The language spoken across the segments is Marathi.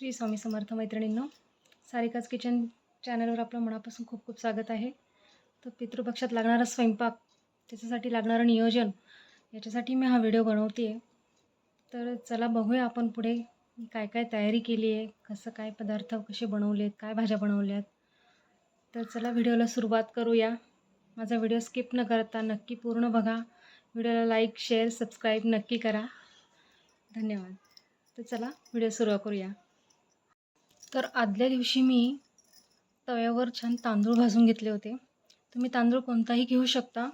श्री स्वामी समर्थ मैत्रिणींनो सारिकाच किचन चॅनलवर आपलं मनापासून खूप खूप स्वागत आहे. तर पितृपक्षात लागणारा स्वयंपाक त्याच्यासाठी लागणारं नियोजन याच्यासाठी मी हा व्हिडिओ बनवते. आहे तर चला बघूया आपण पुढे काय काय तयारी केली आहे कसं काय पदार्थ कसे बनवलेत काय भाज्या बनवल्यात. तर चला व्हिडिओला सुरुवात करूया. माझा व्हिडिओ स्किप न करता नक्की पूर्ण बघा. व्हिडिओला लाईक शेअर सबस्क्राईब नक्की करा. धन्यवाद. तर चला व्हिडिओ सुरू करूया. तर आदल्या दिवशी मी तव्यावर छान तांदूळ भाजून घेतले होते. तुम्ही तांदूळ कोणताही घेऊ शकता.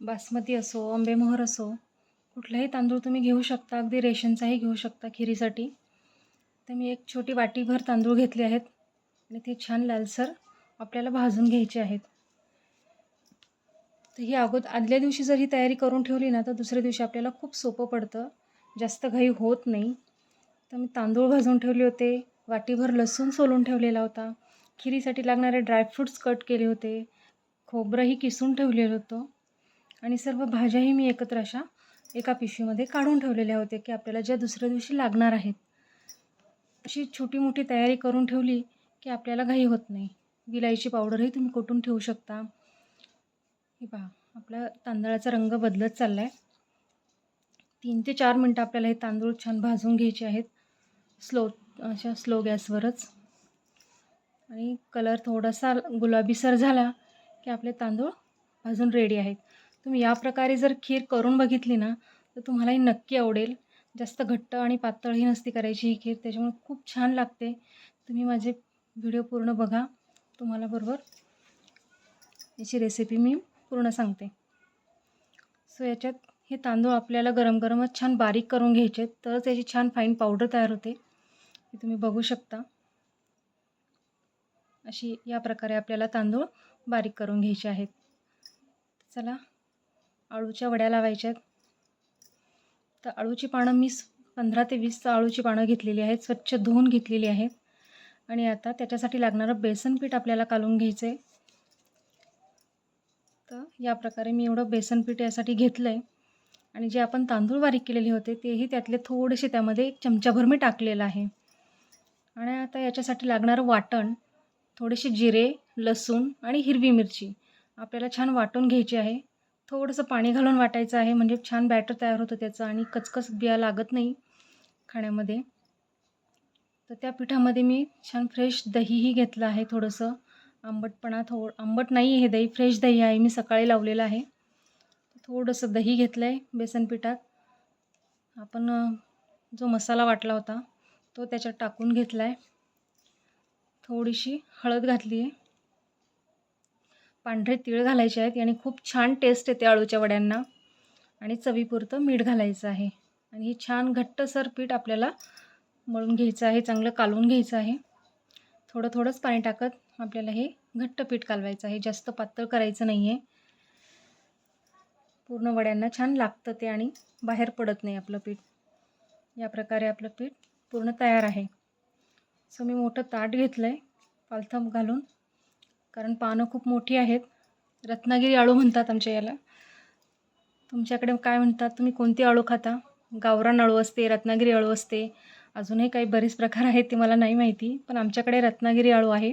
बासमती असो आंबेमोहर असो कुठलाही तांदूळ तुम्ही घेऊ शकता. अगदी रेशनचाही घेऊ शकता खिरीसाठी. तर मी एक छोटी वाटीभर तांदूळ घेतले आहेत आणि ते छान लालसर आपल्याला भाजून घ्यायचे आहेत. तर ही अगोद आदल्या दिवशी जर ही तयारी करून ठेवली ना तर दुसऱ्या दिवशी आपल्याला खूप सोपं पडतं. जास्त घाई होत नाही. तर मी तांदूळ भाजून ठेवले होते. वाटीभर लसूण सोलून ठेवलेला होता. खिरीसाठी लागणारे ड्रायफ्रूट्स कट केले होते. खोबरंही किसून ठेवलेलं होतं. आणि सर्व भाज्याही मी एकत्र अशा एका पिशवीमध्ये काढून ठेवलेल्या होत्या की आपल्याला ज्या दुसऱ्या दिवशी लागणार आहेत. अशी छोटी मोठी तयारी करून ठेवली की आपल्याला घाई होत नाही. विलायची पावडरही तुम्ही कुटून ठेवू शकता. हे पहा आपला तांदळाचा रंग बदलत चालला आहे तीन ते चार मिनटं आपल्याला हे तांदूळ छान भाजून घ्यायचे आहेत. स्लो अशा स्लो गॅसवरच. आणि कलर थोडासा गुलाबीसर झाला की आपले तांदूळ भाजून रेडी आहेत. तुम्ही या प्रकारे जर खीर करून बघितली ना तर तुम्हालाही नक्की आवडेल. जास्त घट्ट आणि पातळही नसती करायची ही खीर त्याच्यामुळे खूप छान लागते. तुम्ही माझे व्हिडिओ पूर्ण बघा. तुम्हाला बरोबर याची रेसिपी मी पूर्ण सांगते. सो याच्यात हे तांदूळ आपल्याला गरम गरमच छान बारीक करून घ्यायचे आहेत. तरच याची छान फाईन पावडर तयार होते. हे तुम्ही बघू शकता. अशी या प्रकारे आपल्याला तांदूळ बारीक करून घ्यायचे आहेत. चला आळूच्या वड्या लावायच्या आहेत. तर आळूची पानं मी पंधरा ते वीस आळूची पानं घेतलेली आहेत. स्वच्छ धुवून घेतलेली आहेत. आणि आता त्याच्यासाठी लागणारं बेसन पीठ आपल्याला कालून घ्यायचं आहे तर या प्रकारे मी एवढं बेसन पीठ यासाठी घेतलं आहे आणि जे आपण तांदूळ बारीक केलेले होते तेही त्यातले थोडेसे त्यामध्ये एक चमचाभर मी टाकलेलं आहे. आणि आता याच्यासाठी लागणारं वाटण थोडेसे जिरे लसूण आणि हिरवी मिरची. आपल्याला छान वाटून घ्यायची आहे. थोडंसं पाणी घालून वाटायचं आहे म्हणजे छान बॅटर तयार होतं त्याचं आणि कचकच बिया लागत नाही खाण्यामध्ये. तर त्या पिठामध्ये मी छान फ्रेश दहीही घेतलं आहे थोडंसं. आंबटपणा थोड आंबट नाही आहे हे दही फ्रेश दही आहे मी सकाळी लावलेलं आहे. थोडंसं दही घेतलं आहे बेसन पिठात. आपण जो मसाला वाटला होता तो त्याच्यात टाकून घेतला आहे थोडीशी हळद घातली आहे पांढरे तीळ घालायचे आहेत आणि खूप छान टेस्ट येते आळूच्या वड्यांना. आणि चवीपुरतं मीठ घालायचं आहे. आणि हे छान घट्टसर पीठ आपल्याला मळून घ्यायचं आहे चांगलं कालवून घ्यायचं आहे. थोडं थोडंच पाणी टाकत आपल्याला हे घट्ट पीठ कालवायचं आहे. जास्त पातळ करायचं नाही आहे पूर्ण वड्यांना छान लागतं ते आणि बाहेर पडत नाही आपलं पीठ. या प्रकारे आपलं पीठ पूर्ण तयार आहे. सो मी मोठं ताट घेतलं आहे पालथम घालून. कारण पानं खूप मोठी आहेत. रत्नागिरी आळू म्हणतात आमच्या याला. तुमच्याकडे काय म्हणतात? तुम्ही कोणती आळू खाता? गावरान आळू असते रत्नागिरी आळू असते. अजूनही काही बरेच प्रकार आहेत ते मला नाही माहिती पण आमच्याकडे रत्नागिरी आळू आहे.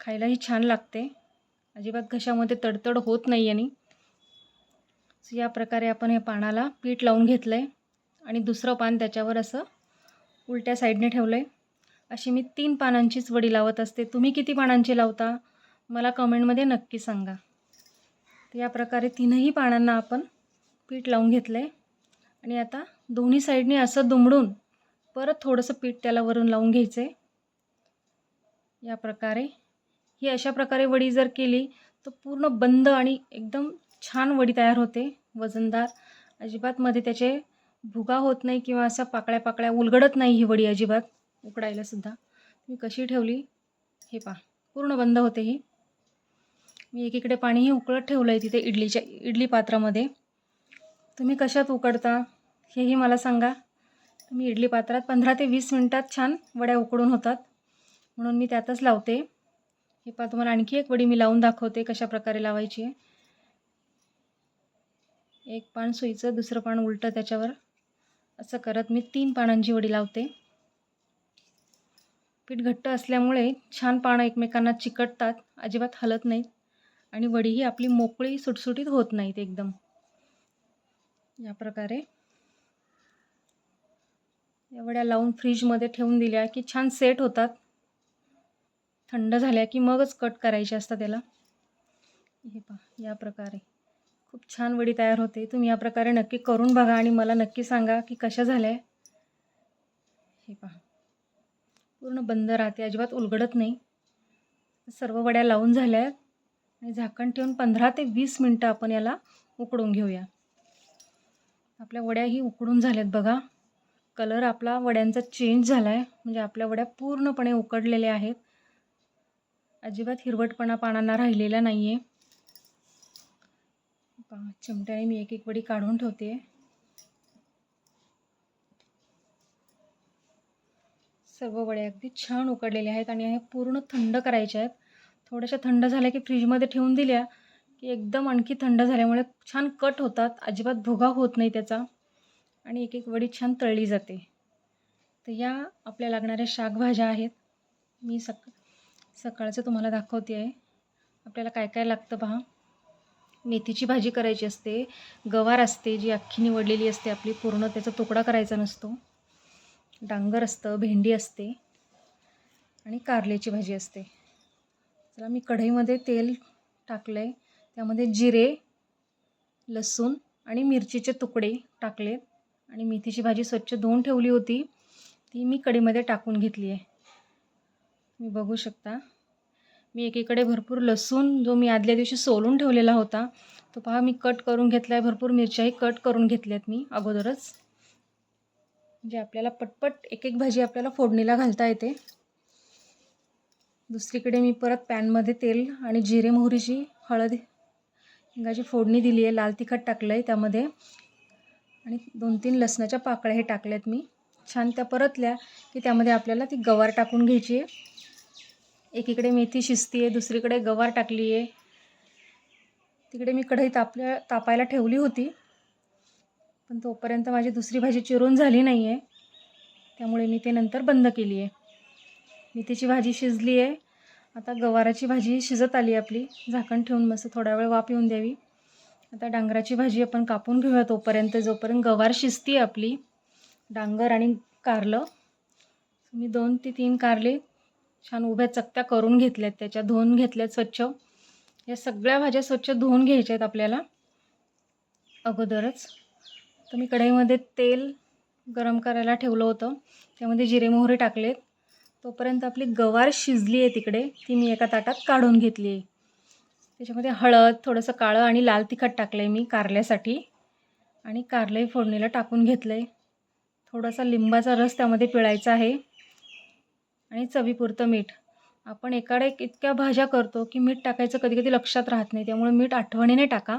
खायलाही छान लागते. अजिबात घशामध्ये तडतड होत नाही आणि या प्रकारे आपण हे पानाला पीठ लावून घेतलं आहे आणि दुसरं पान त्याच्यावर असं उलट्या साईडने ठेवलं आहे अशी मी तीन पानांचीच वडी लावत असते. तुम्ही किती पानांची लावता? मला कमेंटमध्ये नक्की सांगा. तर या प्रकारे तीनही पानांना आपण पीठ लावून घेतलं आहे आणि आता दोन्ही साईडने असं दुमडून परत थोडंसं पीठ त्याला वरून लावून घ्यायचं आहे या प्रकारे. ही अशा प्रकारे वडी जर केली तर पूर्ण बंद आणि एकदम छान वडी तयार होते. वजनदार. अजिबात मध्ये त्याचे भुगा होत नाही किंवा असा पाकळ्या पाकळ्या उलगडत नाही ही वडी अजिबात उकडायला सुद्धा. मी कशी ठेवली? हे पा पूर्ण बंद होते ही. मी एकीकडे पाणीही उकळत ठेवलं आहे तिथे इडलीच्या इडली पात्रामध्ये. तुम्ही कशात उकडता हेही मला सांगा. मी इडली पात्रात पंधरा ते वीस मिनटात छान वड्या उकडून होतात. म्हणून मी त्यातच लावते. हे पा तुम्हाला आणखी एक वडी मी लावून दाखवते कशा प्रकारे लावायची आहे. एक पान सुईचं दुसरं पान उलटं त्याच्यावर. असं करत मी तीन पानांची वडी लावते. पीठ घट्ट असल्यामुळे छान पानं एकमेकांना चिकटतात अजिबात हलत नाहीत आणि वडीही आपली मोकळी सुटसुटीत होत नाहीत एकदम. या प्रकारे या वड्या लावून फ्रीजमध्ये ठेवून दिल्या की छान सेट होतात. थंड झाल्या की मगच कट करायचे असतात त्याला. हे पहा या प्रकारे. खूप छान वडी तयार होते. तुम्ही या प्रकारे नक्की करून बघा आणि मला नक्की सांगा की कशा झाल्या. हे पहा. पूर्ण बंद राहते. अजिबात उलगडत नाही. सर्व वड्या लावून झाल्या आहेत आणि झाकण ठेवून पंधरा ते वीस मिनटं आपण याला उकडून घेऊया. आपल्या वड्याही उकडून झाल्यात बघा. कलर आपला वड्यांचा चेंज झाला आहे म्हणजे आपल्या वड्या पूर्णपणे उकडलेल्या आहेत. अजिबात हिरवटपणा पानांना राहिलेला नाही आहे पहा चिमट्याने मी एक एक वडी काढून ठेवते. सर्व वड्या अगदी छान उकडलेल्या आहेत आणि हे पूर्ण थंड करायच्या आहेत. थोड्याशा थंड झाल्या की फ्रीजमध्ये ठेवून दिल्या की एकदम आणखी थंड झाल्यामुळे छान कट होतात. अजिबात भुगा होत नाही त्याचा. आणि एक एक वडी छान तळली जाते. तर या आपल्या लागणाऱ्या शाकभाज्या आहेत. मी सक सकाळचं तुम्हाला दाखवते आहे. आपल्याला काय काय लागतं पहा. मेथीची भाजी करायची असते गवार असते जी अख्खी निवडलेली असते आपली पूर्ण त्याचा तुकडा करायचा नसतो. डांगर असतं भेंडी असते आणि कारल्याची भाजी असते. चला मी कढईमध्ये तेल टाकलं आहे त्यामध्ये जिरे लसूण आणि मिरचीचे तुकडे टाकलेत आणि मेथीची भाजी स्वच्छ धुवून ठेवली होती. ती मी कढईमध्ये टाकून घेतली आहे. तुम्ही बघू शकता. मी एकीकडे भरपूर लसूण जो मी आदल्या दिवशी सोलून ठेवलेला होता तो पहा मी कट करून घेतला आहे भरपूर मिरच्याही कट करून घेतल्यात मी अगोदरच. म्हणजे आपल्याला पटपट एक एक भाजी आपल्याला फोडणीला घालता येते. दुसरीकडे मी परत पॅनमध्ये तेल आणि जिरे मोहरीची हळद हिंगाची फोडणी दिली आहे लाल तिखट टाकलं आहे त्यामध्ये. आणि दोन तीन लसणाच्या पाकळ्या हे टाकल्यात मी. छान त्या परतल्या की त्यामध्ये आपल्याला ती गवार टाकून घ्यायची आहे. एकीकडे मेथी शिजती आहे दुसरीकडे गवार टाकली आहे तिकडे मी कढई तापल्या तापायला ठेवली होती. पण तोपर्यंत माझी दुसरी भाजी चिरून झाली नाही आहे त्यामुळे मी ते नंतर बंद केली आहे मेथीची भाजी शिजली आहे आता गवाराची भाजी शिजत आली आपली. झाकण ठेवून मस्त थोडा वेळ वाफ येऊन द्यावी. आता डांगराची भाजी आपण कापून घेऊया तोपर्यंत. जोपर्यंत गवार शिजती आपली डांगर आणि कारलं. मी दोन ते तीन कारले छान उभ्या चकत्या करून घेतल्यात त्याच्या धुवून घेतल्यात स्वच्छ. या सगळ्या भाज्या स्वच्छ धुवून घ्यायच्या आहेत आपल्याला. अगोदरच. तर मी कढईमध्ये तेल गरम करायला ठेवलं होतं. त्यामध्ये जिरे मोहरे टाकलेत. तोपर्यंत आपली गवार शिजली आहे तिकडे. ती मी एका ताटात काढून घेतली आहे. त्याच्यामध्ये हळद थोडंसं काळं आणि लाल तिखट टाकलं आहे मी कारल्यासाठी. आणि कारलंही फोडणीला टाकून घेतलं आहे थोडासा लिंबाचा रस त्यामध्ये पिळायचा आहे. आणि चवीपुरतं मीठ. आपण एकाडे एक इतक्या भाज्या करतो की मीठ टाकायचं कधी कधी लक्षात राहत नाही. त्यामुळे मीठ आठवणीने टाका.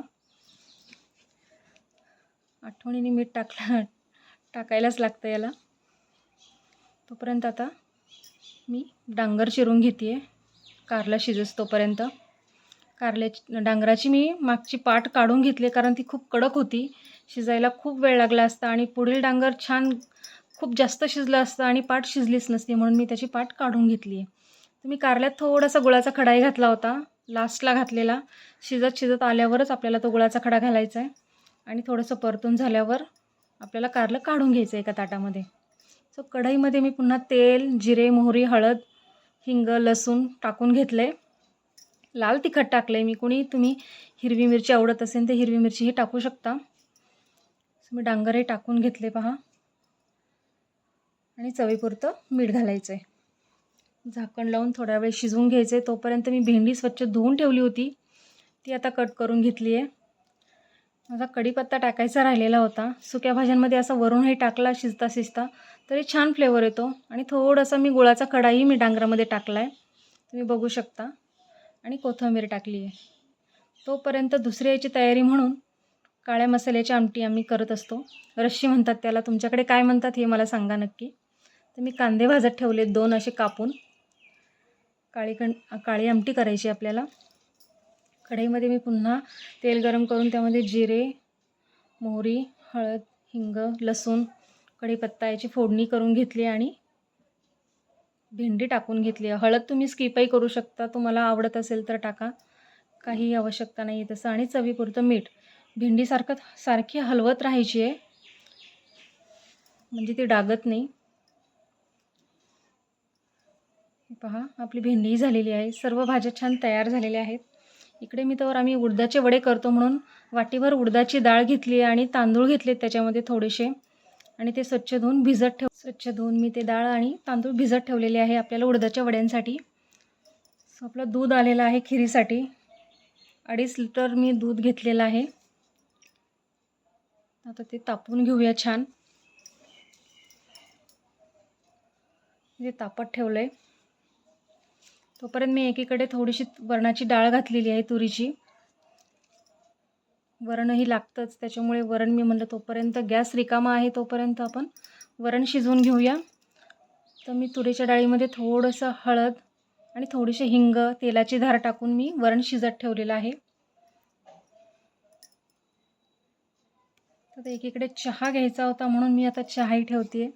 आठवणीने मीठ टाकलं टाकायलाच लागतं याला. तोपर्यंत आता मी डांगर चिरून घेते आहे कारला शिजस तोपर्यंत कारल्याची डांगराची मी मागची पाट काढून घेतली कारण ती खूप कडक होती. शिजायला खूप वेळ लागला असता आणि पुढील डांगर छान खूप जास्त शिजलं असतं आणि पाट शिजलीच नसते म्हणून मी त्याची पाट काढून घेतली आहे तर मी कारल्यात थोडासा गुळाचा खडाही घातला होता लास्टला घातलेला. शिजत शिजत आल्यावरच आपल्याला तो गुळाचा खडा घालायचा आहे. आणि थोडंसं परतून झाल्यावर आपल्याला कारलं काढून घ्यायचं आहे एका ताटामध्ये. सो कढईमध्ये मी पुन्हा तेल जिरे मोहरी हळद हिंग लसूण टाकून घेतलं आहे लाल तिखट टाकलं आहे मी. कोणी तुम्ही हिरवी मिरची आवडत असेल तर हिरवी मिरचीही टाकू शकता. सो मी डांगरही टाकून घेतले पहा. आणि चवीपुरतं मीठ घालायचं आहे झाकण लावून थोडा वेळ शिजवून घ्यायचं आहे तोपर्यंत मी भेंडी स्वच्छ धुवून ठेवली होती. ती आता कट करून घेतली आहे माझा कढीपत्ता टाकायचा राहिलेला होता. सुक्या भाज्यांमध्ये असा वरूनही टाकला शिजता शिजता तरी छान फ्लेवर येतो. आणि थोडासा मी गुळाचा कढाही मी डांगरामध्ये टाकला आहे तुम्ही बघू शकता. आणि कोथिंबीर टाकली आहे तोपर्यंत दुसऱ्या याची तयारी म्हणून काळ्या मसाल्याची आमटी आम्ही करत असतो. रश्शी म्हणतात त्याला तुमच्याकडे काय म्हणतात हे मला सांगा नक्की. तर मी कांदे भाजत ठेवले दोन असे कापून. काळी कण काळी आमटी करायची आपल्याला. कढईमध्ये मी पुन्हा तेल गरम करून त्यामध्ये जिरे मोहरी हळद हिंग लसूण कढीपत्ता याची फोडणी करून घेतली आणि भेंडी टाकून घेतली. आहे हळद तुम्ही स्किपही करू शकता. तुम्हाला आवडत असेल तर टाका. काही आवश्यकता नाही आहे तसं. आणि चवीपुरतं मीठ. भेंडीसारखं सारखी हलवत राहायची आहे. म्हणजे ती डागत नाही. हे पहा आपली भेंडीही झालेली आहे. सर्व भाज्या छान तयार झालेल्या आहेत. इकडे मी तर आम्ही उडदाचे वडे करतो म्हणून वाटीभर उडदाची डाळ घेतली आहे आणि तांदूळ घेतले त्याच्यामध्ये थोडेसे. आणि ते स्वच्छ धुवून भिजत ठेव स्वच्छ धुवून मी ते डाळ आणि तांदूळ भिजत ठेवलेले आहे आपल्याला उडदाच्या वड्यांसाठी. सो आपलं दूध आलेलं आहे खिरीसाठी. अडीच लिटर मी दूध घेतलेलं आहे. आता ते तापवून घेऊया छान. ते तापत ठेवलं आहे तोपर्यंत मी एकीकडे थोडीशी वरणाची डाळ घातलेली आहे तुरीची. वरणही लागतंच त्याच्यामुळे वरण मी म्हणलं तोपर्यंत गॅस रिकामा आहे तोपर्यंत आपण वरण शिजवून घेऊया. तर मी तुरीच्या डाळीमध्ये थोडंसं हळद आणि थोडीशी हिंग तेलाची धार टाकून मी वरण शिजत ठेवलेलं आहे. तर एकीकडे चहा घ्यायचा होता म्हणून मी आता चहाही ठेवते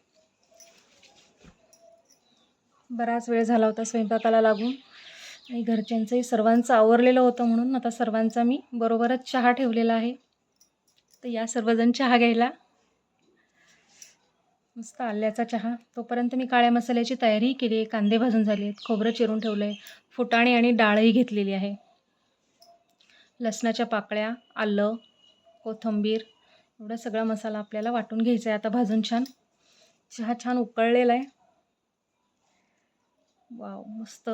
बराच वेळ झाला होता स्वयंपाकाला लागून. आणि घरच्यांचंही सर्वांचं आवरलेलं होतं म्हणून आता सर्वांचा मी बरोबरच चहा ठेवलेला आहे. तर या सर्वजण चहा घ्यायला. मस्त आल्याचा चहा. तोपर्यंत मी काळ्या मसाल्याची तयारीही केली आहे. कांदे भाजून झाले आहेत. खोबरं चिरून ठेवलं आहे फुटाणे आणि डाळही घेतलेली आहे. लसणाच्या पाकळ्या आलं कोथिंबीर एवढा सगळा मसाला आपल्याला वाटून घ्यायचा आहे. आता भाजून छान. चहा छान उकळलेला आहे. वाव मस्त.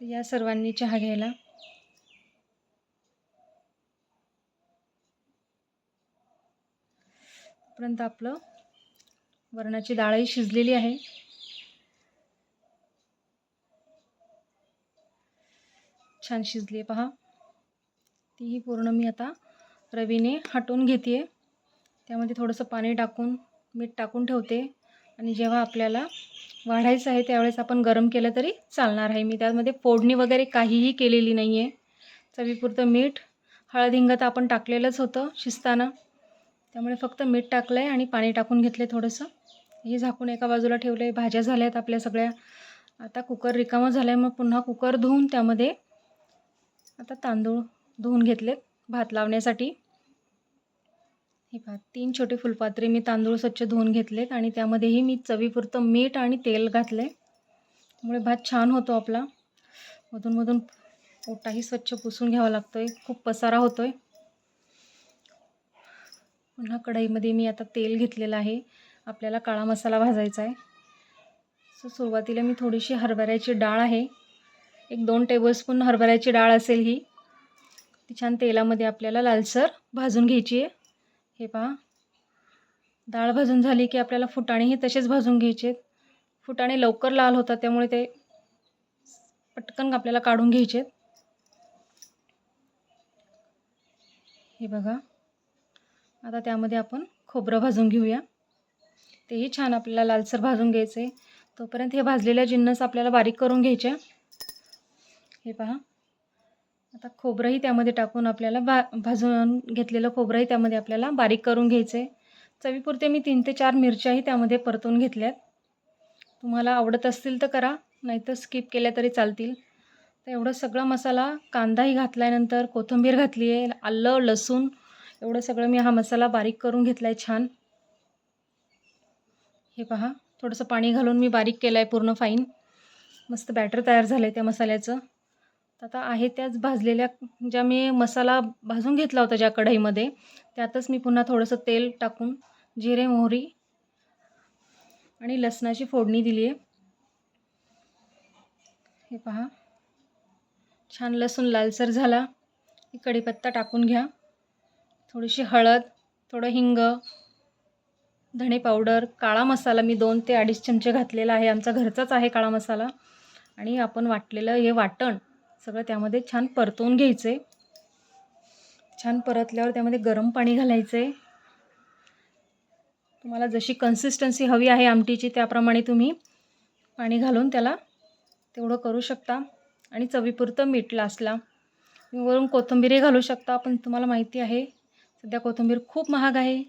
या सर्वांनी चहा घ्यायला. पर्यंत आपलं वरणाची डाळही शिजलेली आहे. छान शिजली आहे पहा. तीही पूर्ण मी आता रवीने हटवून घेते त्यामध्ये थोडंसं पाणी टाकून मीठ टाकून ठेवते. आणि जेव्हा आपल्याला वाढायचं आहे त्यावेळेस आपण गरम केलं तरी चालणार आहे. मी त्यामध्ये फोडणी वगैरे काहीही केलेली नाही आहे चवीपुरतं मीठ हळद हिंग तर आपण टाकलेलंच होतं शिजताना त्यामुळे फक्त मीठ टाकलं आहे आणि पाणी टाकून घेतलं आहे थोडंसं. हे झाकून एका बाजूला ठेवलं आहे भाज्या झाल्या आहेत आपल्या सगळ्या. आता कुकर रिकामं झालं आहे मग पुन्हा कुकर धुवून त्यामध्ये आता तांदूळ धुवून घेतलेत. भात लावण्यासाठी. हे पहा तीन छोटे फुलपात्रे मी तांदूळ स्वच्छ धुवून घेतलेत आणि त्यामध्येही मी चवीपुरतं मीठ आणि तेल घातलं त्यामुळे भात छान होतो आपला. मधूनमधून ओटाही स्वच्छ पुसून घ्यावा लागतो आहे खूप पसारा होतो आहे पुन्हा कढईमध्ये मी आता तेल घेतलेलं आहे. आपल्याला काळा मसाला भाजायचा आहे. सो सुरुवातीला मी थोडीशी हरभऱ्याची डाळ आहे. एक दोन टेबलस्पून हरभऱ्याची डाळ असेल ही. ती छान तेलामध्ये आपल्याला लालसर भाजून घ्यायची आहे. हे पहा. डाळ भाजून झाली की आपल्याला फुटाणेही तसेच भाजून घ्यायचे फुटाणे लवकर लाल होतात त्यामुळे ते पटकन आपल्याला काढून घ्यायचे हे बघा. आता त्यामध्ये आपण खोबरं भाजून घेऊया. तेही छान आपल्याला लालसर भाजून घ्यायचे तोपर्यंत हे भाजलेल्या जिन्नस आपल्याला बारीक करून घ्यायचे हे पहा. आता खोबरंही त्यामध्ये टाकून आपल्याला भा भाजून घेतलेलं खोबरंही त्यामध्ये आपल्याला बारीक करून घ्यायचं आहे चवीपुरते मी तीन ते चार मिरच्याही त्यामध्ये परतून घेतल्यात. तुम्हाला आवडत असतील तर करा नाहीतर स्किप केल्या तरी चालतील. तर एवढं सगळा मसाला कांदाही घातल्यानंतर कोथिंबीर घातली आहे आलं लसूण एवढं सगळं मी हा मसाला बारीक करून घेतला आहे छान. हे पहा थोडंसं पाणी घालून मी बारीक केलं आहे पूर्ण फाईन मस्त बॅटर तयार झालं आहे त्या मसाल्याचं. आता आहे त्याच भाजलेल्या ज्या मी मसाला भाजून घेतला होता ज्या कढईमध्ये त्यातच मी पुन्हा थोडंसं तेल टाकून जिरे मोहरी आणि लसणाची फोडणी दिली आहे. हे पहा. छान लसूण लालसर झाला. कढीपत्ता टाकून घ्या. थोडीशी हळद थोडं हिंग धणे पावडर काळा मसाला मी दोन ते अडीच चमचे घातलेला आहे. आमचा घरचाच आहे काळा मसाला. आणि आपण वाटलेलं हे वाटण सगळं त्यामध्ये छान परतवून घ्यायचं आहे छान परतल्यावर त्यामध्ये गरम पाणी घालायचं आहे तुम्हाला जशी कन्सिस्टन्सी हवी आहे आमटीची त्याप्रमाणे तुम्ही पाणी घालून त्याला तेवढं करू शकता. आणि चवीपुरतं मीठ लास्टला वरून कोथिंबीरही घालू शकता पण तुम्हाला माहिती आहे सध्या कोथिंबीर खूप महाग आहे.